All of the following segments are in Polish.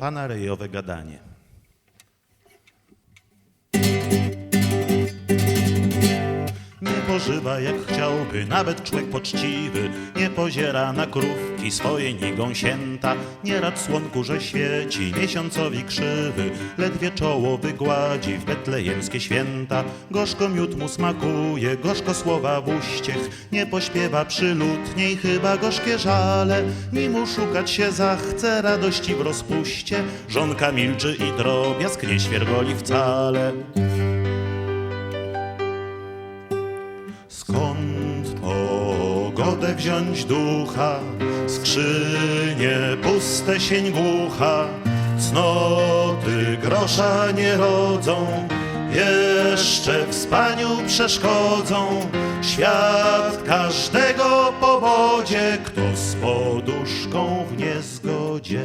Pana rejowe gadanie. Pożywa jak chciałby, nawet człowiek poczciwy. Nie poziera na krówki swoje nigą sięta. Nie rad słonku, że świeci, miesiącowi krzywy. Ledwie czoło wygładzi w betlejemskie święta. Gorzko miód mu smakuje, gorzko słowa w uściech. Nie pośpiewa przyludniej, chyba gorzkie żale. Nim szukać się zachce radości w rozpuście. Żonka milczy i drobiazg nie świergoli wcale. Pogodę wziąć ducha? Skrzynie puste sień głucha, cnoty grosza nie rodzą, jeszcze w spaniu przeszkodzą. Świat każdego powodzie, kto z poduszką w niezgodzie.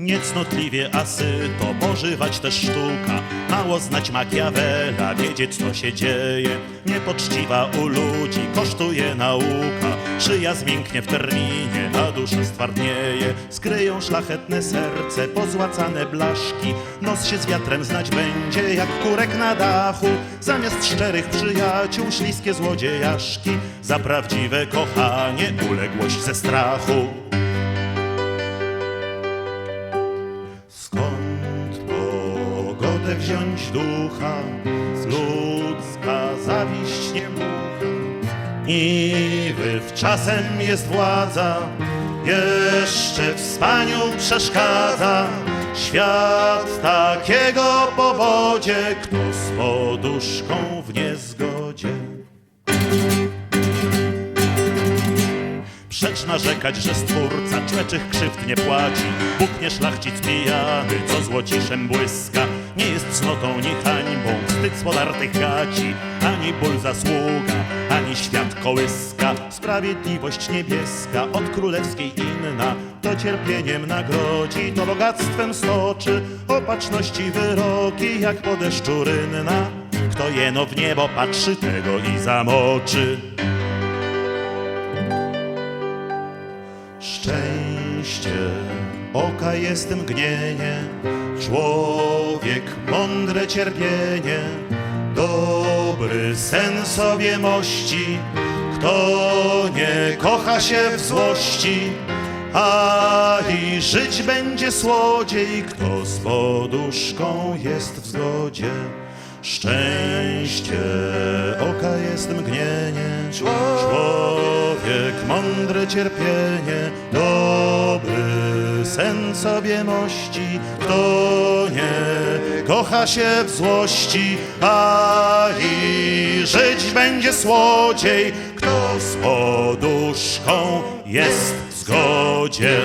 Niecnotliwie asyto, pożywać też sztuka. Mało znać Machiavella, wiedzieć co się dzieje. Niepoczciwa u ludzi, kosztuje nauka. Szyja zmięknie w terminie, a dusza stwardnieje. Skryją szlachetne serce, pozłacane blaszki. Nos się z wiatrem znać będzie, jak kurek na dachu. Zamiast szczerych przyjaciół, śliskie złodziejaszki. Za prawdziwe kochanie, uległość ze strachu pogodę wziąć ducha? Ludzka zawiść nie mucha. I wywczasem jest władza, jeszcze w spaniu przeszkadza. Świat takiego powodzie, kto z poduszką w niezgodzie. Przecz narzekać, że stwórca człeczych krzywd nie płaci. Bóg nie szlachcic pijany, co złociszem błyska. Nie jest cnotą, ni hańbą, wstyd z podartych gaci. Ani ból zasługa, ani świat kołyska. Sprawiedliwość niebieska, od królewskiej inna. To cierpieniem nagrodzi, to bogactwem stoczy. Opatrzności wyroki, jak po deszczu rynna. Kto jeno w niebo patrzy, tego i zamoczy. Szczęście. Oka jest mgnienie, człowiek mądre cierpienie, dobry sen sobie mości, kto nie kocha się w złości, a i żyć będzie słodziej, kto z poduszką jest w zgodzie. Szczęście oka jest mgnienie, człowiek mądre cierpienie, dobry sen sobie mości, kto nie kocha się w złości, a i żyć będzie słodziej, kto z poduszką jest w zgodzie.